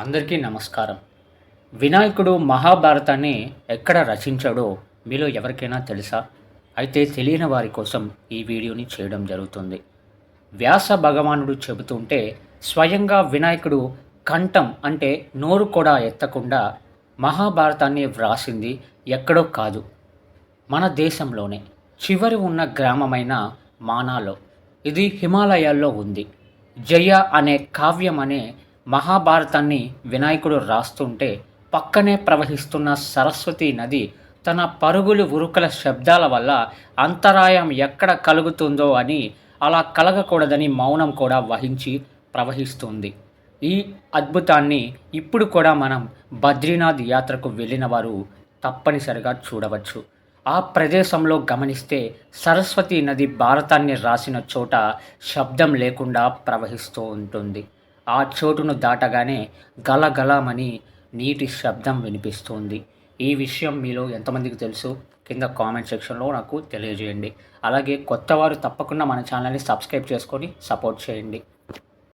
అందరికీ నమస్కారం. వినాయకుడు మహాభారతాన్ని ఎక్కడ రచించాడో మీలో ఎవరికైనా తెలుసా? అయితే తెలియని వారి కోసం ఈ వీడియోని చేయడం జరుగుతుంది. వ్యాస భగవానుడు చెబుతుంటే స్వయంగా వినాయకుడు కంఠం అంటే నోరు కూడా ఎత్తకుండా మహాభారతాన్ని వ్రాసింది ఎక్కడో కాదు. మన దేశంలోనే చివరి ఉన్న గ్రామమైన మానాలో ఇది హిమాలయాల్లో ఉంది. జయ అనే కావ్యం అనే మహాభారతాన్ని వినాయకుడు రాస్తుంటే పక్కనే ప్రవహిస్తున్న సరస్వతి నది తన పరుగులు ఉరుకుల శబ్దాల వల్ల అంతరాయం ఎక్కడ కలుగుతుందో అని అలా కలగకూడదని మౌనం కూడా వహించి ప్రవహిస్తుంది. ఈ అద్భుతాన్ని ఇప్పుడు కూడా మనం బద్రీనాథ్ యాత్రకు వెళ్ళిన వారు తప్పనిసరిగా చూడవచ్చు. ఆ ప్రదేశంలో గమనిస్తే సరస్వతి నది భారతాన్ని రాసిన చోట శబ్దం లేకుండా ప్రవహిస్తూ ఉంటుంది. ఆ చోటును దాటగానే గలగలమని నీటి శబ్దం వినిపిస్తుంది. ఈ విషయం మీలో ఎంతమందికి తెలుసు? కింద కామెంట్ సెక్షన్లో నాకు తెలియజేయండి. అలాగే కొత్త వారు తప్పకుండా మన ఛానల్ని సబ్స్క్రైబ్ చేసుకొని సపోర్ట్ చేయండి.